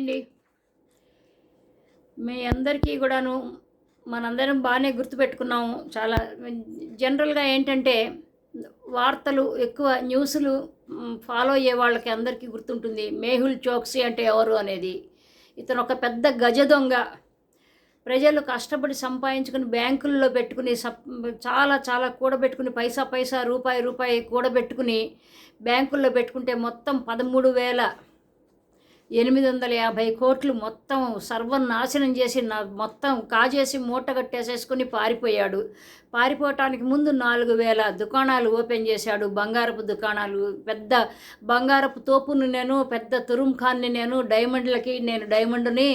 అండి. మీ అందరికీ కూడాను మనందరం బాగానే గుర్తుపెట్టుకున్నాము చాలా. జనరల్గా ఏంటంటే వార్తలు ఎక్కువ న్యూస్లు ఫాలో అయ్యే వాళ్ళకి అందరికీ గుర్తుంటుంది. మేహుల్ చోక్సీ అంటే ఎవరు అనేది. ఇతను ఒక పెద్ద గజ దొంగ. ప్రజలు కష్టపడి సంపాదించుకుని బ్యాంకుల్లో పెట్టుకుని సప్ చాలా చాలా కూడబెట్టుకుని పైసా పైసా రూపాయి రూపాయి కూడబెట్టుకుని బ్యాంకుల్లో పెట్టుకుంటే మొత్తం పదమూడు వేల ఎనిమిది వందల యాభై కోట్లు మొత్తం సర్వనాశనం చేసి నా మొత్తం కాజేసి మూట కట్టేసేసుకుని పారిపోయాడు. పారిపోవటానికి ముందు నాలుగు వేల దుకాణాలు ఓపెన్ చేశాడు. బంగారపు దుకాణాలు పెద్ద బంగారపు తోపును నేను పెద్ద తురుంఖాన్ని నేను డైమండ్లకి నేను డైమండ్ని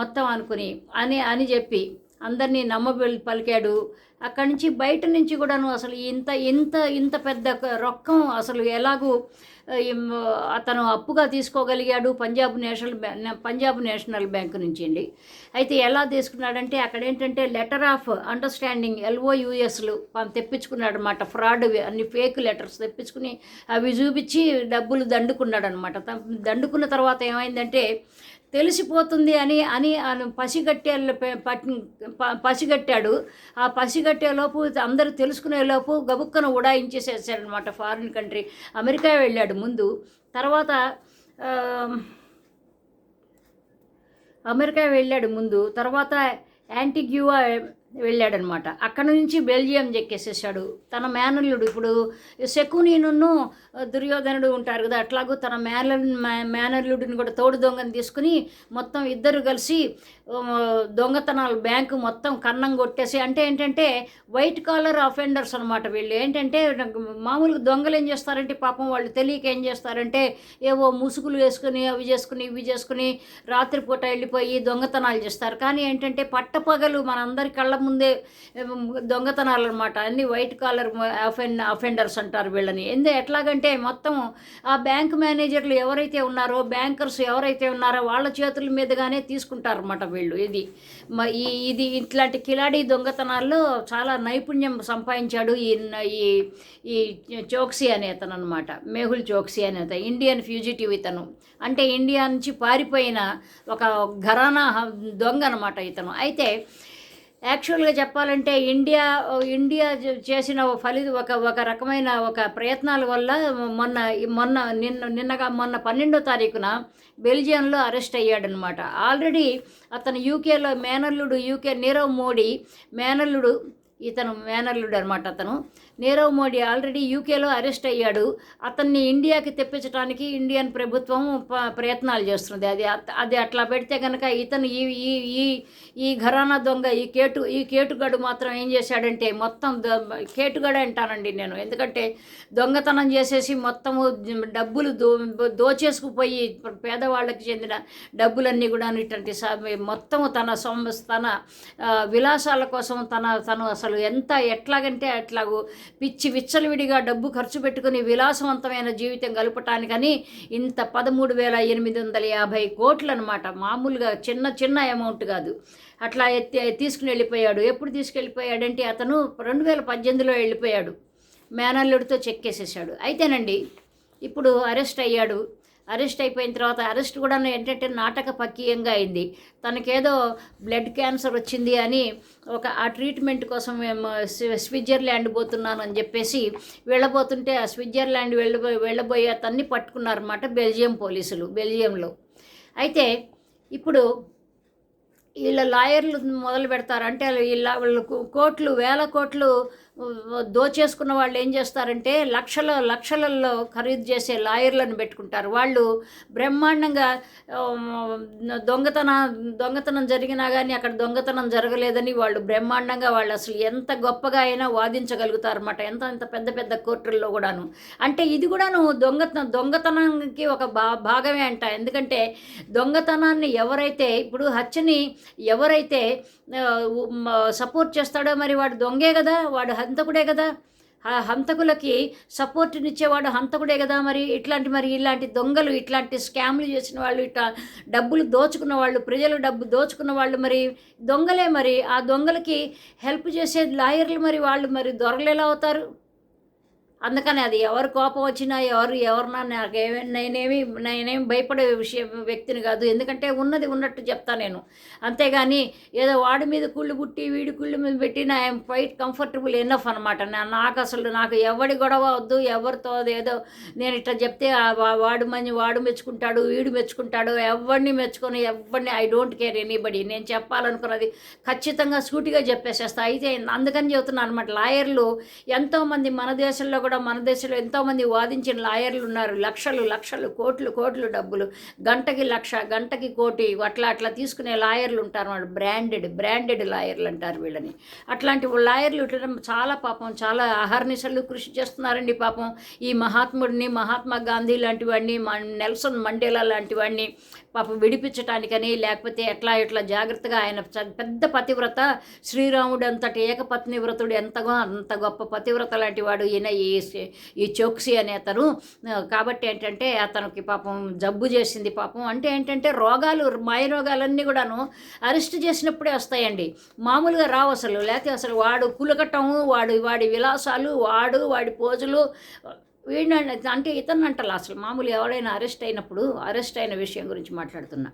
మొత్తం అనుకుని అని అని చెప్పి అందరినీ నమ్మబెల్ పలికాడు. అక్కడి నుంచి బయట నుంచి కూడాను అసలు ఇంత ఇంత ఇంత పెద్ద రొక్కం అసలు ఎలాగూ అతను అప్పుగా తీసుకోగలిగాడు Punjab national bank Punjab national bank నుంచి అండి. అయితే ఎలా తీసుకున్నాడంటే అక్కడ ఏంటంటే లెటర్ ఆఫ్ అండర్స్టాండింగ్ ఎల్ఓయుఎస్లు తెప్పించుకున్నాడు అనమాట ఫ్రాడ్ అన్ని ఫేక్ లెటర్స్ తెప్పించుకుని అవి చూపించి డబ్బులు దండుకున్నాడు అనమాట దండుకున్న తర్వాత ఏమైందంటే తెలిసిపోతుంది అని అని పసిగట్టే పసిగట్టాడు. ఆ పసిగట్టి లోపు అందరూ తెలుసుకునే లోపు గబుక్కను ఉడాయించేసేసారనమాట ఫారిన్ కంట్రీ. అమెరికా వెళ్ళాడు ముందు. తర్వాత అమెరికా వెళ్ళాడు ముందు. తర్వాత యాంటిగ్యూవా వెళ్ళాడనమాట. అక్కడ నుంచి బెల్జియం చెక్కేసేసాడు తన మేనల్లుడు ఇప్పుడు శకునీను దుర్యోధనుడు ఉంటారు కదా అట్లాగూ తన మేనల్ మేనల్లుడిని కూడా తోడు దొంగని తీసుకుని మొత్తం ఇద్దరు కలిసి దొంగతనాలు బ్యాంకు మొత్తం కన్నం కొట్టేసి అంటే ఏంటంటే వైట్ కాలర్ అఫెండర్స్ అనమాట వీళ్ళు. ఏంటంటే మామూలుగా దొంగలు ఏం చేస్తారంటే పాపం వాళ్ళు తెలియక ఏం చేస్తారంటే ఏవో ముసుగులు వేసుకుని అవి చేసుకుని ఇవి చేసుకుని రాత్రిపూట వెళ్ళిపోయి దొంగతనాలు చేస్తారు. కానీ ఏంటంటే పట్టపగలు మనందరి కళ్ళ ముందే దొంగతనాలు అనమాట అన్ని వైట్ కాలర్ అఫెన్ అఫెండర్స్ అంటారు వీళ్ళని. ఎందు ఎట్లాగంటే మొత్తం ఆ బ్యాంక్ మేనేజర్లు ఎవరైతే ఉన్నారో బ్యాంకర్స్ ఎవరైతే ఉన్నారో వాళ్ళ చేతుల మీదుగానే తీసుకుంటారు అనమాట వీళ్ళు. ఇది ఈ ఇది ఇట్లాంటి కిలాడి దొంగతనాల్లో చాలా నైపుణ్యం సంపాదించాడు ఈ ఈ ఈ చోక్సీ అనే అతను అనమాట మేహుల్ చోక్సీ అనే అతను. ఇండియన్ ఫ్యూజిటివ్ ఇతను. అంటే ఇండియా నుంచి పారిపోయిన ఒక ఘరానా దొంగ అనమాట ఇతను. అయితే యాక్చువల్గా చెప్పాలంటే ఇండియా ఇండియా చేసిన ఓ ఫలిత ఒక ఒక రకమైన ఒక ప్రయత్నాల వల్ల మొన్న మొన్న నిన్న నిన్నగా మొన్న పన్నెండో తారీఖున బెల్జియంలో అరెస్ట్ అయ్యాడనమాట ఆల్రెడీ అతను యూకేలో మేనల్లుడు యూకే నీరవ్ మోడీ మేనల్లుడు ఇతను మేనల్లుడు అనమాట అతను. నీరవ్ మోడీ ఆల్రెడీ యూకేలో అరెస్ట్ అయ్యాడు. అతన్ని ఇండియాకి తెప్పించడానికి ఇండియన్ ప్రభుత్వం ప- ప్రయత్నాలు చేస్తుంది. అది అది అట్లా పెడితే కనుక ఇతను ఈ ఈ ఈ ఈ ఘరానా దొంగ ఈ కేటు ఈ కేటుగాడు మాత్రం ఏం చేశాడంటే మొత్తం కేటుగాడు అంటానండి నేను. ఎందుకంటే దొంగతనం చేసేసి మొత్తము డబ్బులు దో దోచేసుకుపోయి పేదవాళ్ళకి చెందిన డబ్బులన్నీ కూడా ఇటువంటి మొత్తము తన సొమ్ తన విలాసాల కోసం తన తను అసలు ఎంత ఎట్లాగంటే అట్లాగూ పిచ్చి విచ్చలవిడిగా డబ్బు ఖర్చు పెట్టుకుని విలాసవంతమైన జీవితం గలపటానికని ఇంత పదమూడు వేల ఎనిమిది వందల యాభై కోట్లు అనమాట మామూలుగా చిన్న చిన్న అమౌంట్ కాదు. అట్లా ఎత్తి తీసుకుని వెళ్ళిపోయాడు. ఎప్పుడు తీసుకెళ్ళిపోయాడంటే అతను రెండు వేల పద్దెనిమిదిలో వెళ్ళిపోయాడు. మేనల్లుడితో చెక్కేసేసాడు అయితేనండి ఇప్పుడు అరెస్ట్ అయ్యాడు. అరెస్ట్ అయిపోయిన తర్వాత అరెస్ట్ కూడా ఏంటంటే నాటక పక్కీయంగా అయింది. తనకేదో బ్లడ్ క్యాన్సర్ వచ్చింది అని ఒక ఆ ట్రీట్మెంట్ కోసం మేము స్విట్జర్లాండ్ పోతున్నాను అని చెప్పేసి వెళ్ళబోతుంటే ఆ స్విట్జర్లాండ్ వెళ్ళబోయి వెళ్ళబోయే అతన్ని పట్టుకున్నారన్నమాట బెల్జియం పోలీసులు బెల్జియంలో. అయితే ఇప్పుడు వీళ్ళ లాయర్లు మొదలు పెడతారు అంటే వీళ్ళ వాళ్ళు కోట్లు వేల కోట్లు దోచేసుకున్న వాళ్ళు ఏం చేస్తారంటే లక్షల లక్షలలో ఖరీదు చేసే లాయర్లను పెట్టుకుంటారు. వాళ్ళు బ్రహ్మాండంగా దొంగతన దొంగతనం జరిగినా కానీ అక్కడ దొంగతనం జరగలేదని వాళ్ళు బ్రహ్మాండంగా వాళ్ళు అసలు ఎంత గొప్పగా అయినా వాదించగలుగుతారు అనమాట ఎంత ఎంత పెద్ద పెద్ద కోర్టుల్లో కూడాను. అంటే ఇది కూడాను దొంగతనం దొంగతనానికి ఒక భా భాగమే అంట. ఎందుకంటే దొంగతనాన్ని ఎవరైతే ఇప్పుడు హత్యని ఎవరైతే సపోర్ట్ చేస్తాడో మరి వాడు దొంగే కదా. వాడు హంతకుడే కదా? ఆ హంతకులకి సపోర్ట్నిచ్చేవాడు హంతకుడే కదా మరి? ఇట్లాంటి మరి ఇలాంటి దొంగలు ఇట్లాంటి స్కామ్లు చేసిన వాళ్ళు ఇట్లా డబ్బులు దోచుకున్న వాళ్ళు ప్రజలు డబ్బు దోచుకున్న వాళ్ళు మరి దొంగలే మరి. ఆ దొంగలకి హెల్ప్ చేసే లాయర్లు మరి వాళ్ళు మరి దొరలేలా అవుతారు? అందుకని అది ఎవరు కోపం వచ్చినా ఎవరు ఎవరినా నాకు నేనేమి నేనేమి భయపడే విషయం వ్యక్తిని కాదు. ఎందుకంటే ఉన్నది ఉన్నట్టు చెప్తా నేను. అంతేగాని ఏదో వాడి మీద కుళ్ళు పుట్టి వీడి కుళ్ళు మీద పెట్టిన ఐఎమ్ క్వైట్ కంఫర్టబుల్ ఎనఫ్ అనమాట నాకు అసలు నాకు ఎవడి గొడవ వద్దు ఎవరితో ఏదో నేను ఇట్లా చెప్తే వాడు మంచి వాడు మెచ్చుకుంటాడు వీడు మెచ్చుకుంటాడు ఎవరిని మెచ్చుకొని ఎవరిని ఐ డోంట్ కేర్ ఎనీబడి. నేను చెప్పాలనుకున్నది ఖచ్చితంగా సూటిగా చెప్పేసేస్తా. అయితే అందుకని చెబుతున్నాను అనమాట లాయర్లు ఎంతోమంది మన దేశంలో కూడా మన దేశంలో ఎంతోమంది వాదించిన లాయర్లు ఉన్నారు. లక్షలు లక్షలు కోట్లు కోట్లు డబ్బులు. గంటకి లక్ష గంటకి కోటి అట్లా అట్లా తీసుకునే లాయర్లు ఉంటారు వాళ్ళు. బ్రాండెడ్ బ్రాండెడ్ లాయర్లు అంటారు వీళ్ళని. అట్లాంటి లాయర్లు ఉండడం చాలా పాపం చాలా అహర్నిశలు కృషి చేస్తున్నారండి పాపం. ఈ మహాత్ముడిని మహాత్మా గాంధీ లాంటి వాడిని నెల్సన్ మండేలా లాంటి వాడిని పాపం విడిపించటానికని లేకపోతే ఎట్లా ఎట్లా జాగ్రత్తగా ఆయన పెద్ద పతివ్రత శ్రీరాముడు అంతటి ఏకపత్ని వ్రతుడు ఎంతగా అంత గొప్ప పతివ్రత లాంటి వాడు ఈయన ఈ ఈ చోక్సి అనే అతను. కాబట్టి ఏంటంటే అతనికి పాపం జబ్బు చేసింది పాపం. అంటే ఏంటంటే రోగాలు మాయ రోగాలన్నీ కూడాను అరెస్ట్ చేసినప్పుడే వస్తాయండి. మామూలుగా రావు అసలు. లేకపోతే అసలు వాడు కులకటము వాడు వాడి విలాసాలు వాడు వాడి పోజులు వీడిని అంటే ఇతను అంటారు అసలు. మామూలు ఎవరైనా అరెస్ట్ అయినప్పుడు అరెస్ట్ అయిన విషయం గురించి మాట్లాడుతున్నా.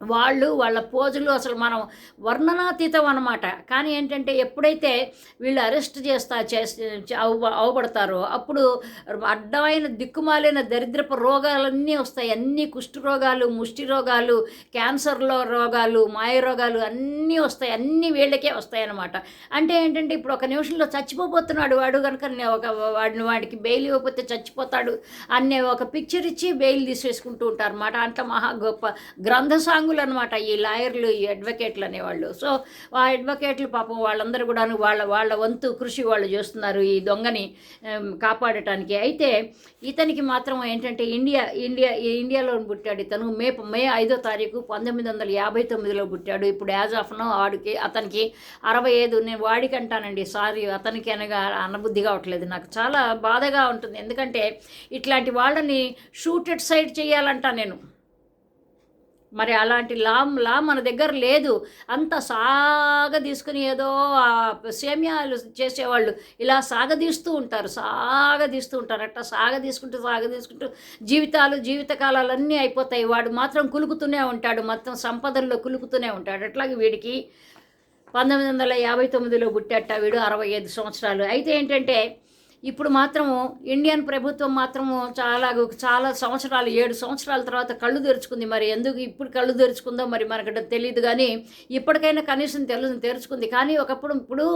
వాళ్ళు వాళ్ళ పోజులు అసలు మనం వర్ణనాతీతం అనమాట కానీ ఏంటంటే ఎప్పుడైతే వీళ్ళు అరెస్ట్ చేస్తా చేస్తే అవబడతారో అప్పుడు అడ్డమైన దిక్కుమాలిన దరిద్రపు రోగాలన్నీ వస్తాయి. అన్ని కుష్టి రోగాలు ముష్టి రోగాలు క్యాన్సర్లో రోగాలు మాయ రోగాలు అన్నీ వస్తాయి. అన్నీ వీళ్ళకే వస్తాయన్నమాట అంటే ఏంటంటే ఇప్పుడు ఒక నిమిషంలో చచ్చిపోతున్నాడు వాడు కనుక ఒక వాడిని వాడికి బెయిల్ ఇవ్వకపోతే చచ్చిపోతాడు అనే ఒక పిక్చర్ ఇచ్చి బెయిల్ తీసేసుకుంటూ ఉంటారు అనమాట అంత మహా గొప్ప గ్రంథ సాంగులు అనమాట ఈ లాయర్లు ఈ అడ్వకేట్లు అనేవాళ్ళు. సో ఆ అడ్వకేట్లు పాపం వాళ్ళందరూ కూడా వాళ్ళ వాళ్ళ వంతు కృషి వాళ్ళు చేస్తున్నారు ఈ దొంగని కాపాడటానికి. అయితే ఇతనికి మాత్రం ఏంటంటే ఇండియా ఇండియా ఈ ఇండియాలో పుట్టాడు ఇతను. మే మే ఐదో తారీఖు పంతొమ్మిది వందల యాభై తొమ్మిదిలో పుట్టాడు. ఇప్పుడు యాజ్ ఆఫ్ నో ఆడికి అతనికి అరవై ఐదు. నేను వాడికి అంటానండి సారీ. అతనికి అనగా అనబుద్ధి కావట్లేదు. నాకు చాలా బాధగా ఉంటుంది. ఎందుకంటే ఇట్లాంటి వాళ్ళని షూటెడ్ సైడ్ చేయాలంట నేను. మరి అలాంటి లా లా మన దగ్గర లేదు. అంత సాగ తీసుకుని ఏదో సేమ్యాలు చేసేవాళ్ళు ఇలా సాగదీస్తూ ఉంటారు. సాగదీస్తూ ఉంటారు అట్లా సాగదీసుకుంటూ సాగదీసుకుంటూ జీవితాలు జీవితకాలాలన్నీ అయిపోతాయి. వాడు మాత్రం కులుకుతూనే ఉంటాడు. మొత్తం సంపదల్లో కులుకుతూనే ఉంటాడు. అట్లాగే వీడికి పంతొమ్మిది వందల యాభై తొమ్మిదిలో పుట్టేట వీడు అరవై ఐదు సంవత్సరాలు. అయితే ఏంటంటే ఇప్పుడు మాత్రము ఇండియన్ ప్రభుత్వం మాత్రము చాలా చాలా సంవత్సరాలు ఏడు సంవత్సరాల తర్వాత కళ్ళు తెరుచుకుంది. మరి ఎందుకు ఇప్పుడు కళ్ళు తెరుచుకుందో మరి మనకు తెలియదు కానీ ఇప్పటికైనా కనీసం తెలు తెరుచుకుంది. కానీ ఒకప్పుడు ఇప్పుడు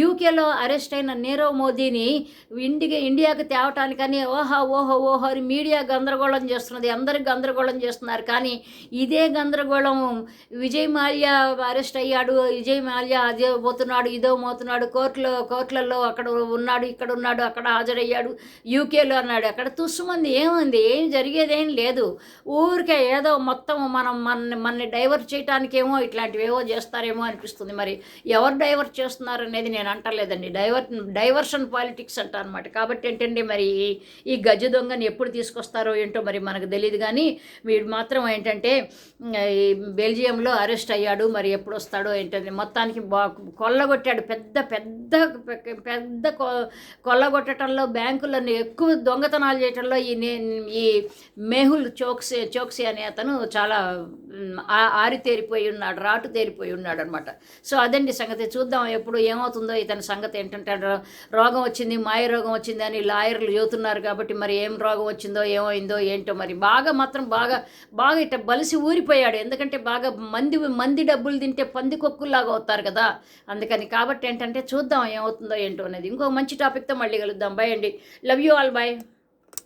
యూకేలో అరెస్ట్ అయిన నీరవ్ మోదీని ఇండికి ఇండియాకి తేవటానికని ఓహో ఓహో ఓహో అని మీడియా గందరగోళం చేస్తున్నది. అందరికి గందరగోళం చేస్తున్నారు. కానీ ఇదే గందరగోళం విజయ్ మాల్యా అరెస్ట్ అయ్యాడు. విజయ్ మాల్యా అదే పోతున్నాడు ఇదో పోతున్నాడు కోర్టులో కోర్టులలో అక్కడ ఉన్నాడు ఇక్కడ ఉన్నాడు. అక్కడ హాజరయ్యాడు. యూకేలో అన్నాడు అక్కడ తుస్సుమంది ఏముంది? ఏం జరిగేదేం లేదు. ఊరికే ఏదో మొత్తం మనం మన మనని డైవర్ట్ చేయటానికేమో ఇట్లాంటివి ఏవో చేస్తారేమో అనిపిస్తుంది మరి. ఎవరు డైవర్ట్ చేస్తున్నారు అనేది నేను అంటలేదండి. డైవర్ డైవర్షన్ పాలిటిక్స్ అంట అనమాట కాబట్టి ఏంటండి మరి ఈ- గజ దొంగని ఎప్పుడు తీసుకొస్తారో ఏంటో మరి మనకు తెలియదు కానీ వీడు మాత్రం ఏంటంటే ఈ బెల్జియంలో అరెస్ట్ అయ్యాడు మరి ఎప్పుడు వస్తాడో ఏంటంటే మొత్తానికి బా కొల్లగొట్టాడు. పెద్ద పెద్ద పెద్ద కొ- కొల్లగొట్టడంలో బ్యాంకులను ఎక్కువ దొంగతనాలు చేయటంలో ఈ నే ఈ మేహుల్ చోక్సే చోక్సీ అనే అతను చాలా ఆ- ఆరితేరిపోయి ఉన్నాడు రాటు తేరిపోయి ఉన్నాడు అనమాట సో అదండి సంగతి. చూద్దాం ఎప్పుడు ఏమవుతుందో ఇతని సంగతి ఏంటంటే రోగం వచ్చింది మాయ రోగం వచ్చింది అని లాయర్లు చెబుతున్నారు కాబట్టి మరి ఏం రోగం వచ్చిందో ఏమైందో ఏంటో మరి బాగా మాత్రం బాగా బాగా ఇట్ట బలిసి ఊరిపోయాడు. ఎందుకంటే బాగా మంది మంది డబ్బులు తింటే పంది కొక్కుల్లాగా అవుతారు కదా. అందుకని కాబట్టి ఏంటంటే చూద్దాం ఏమవుతుందో ఏంటో అనేది. ఇంకో మంచి టాపిక్తో మళ్ళీ కలుద్దాం బాయ్ అండి. Love you all bye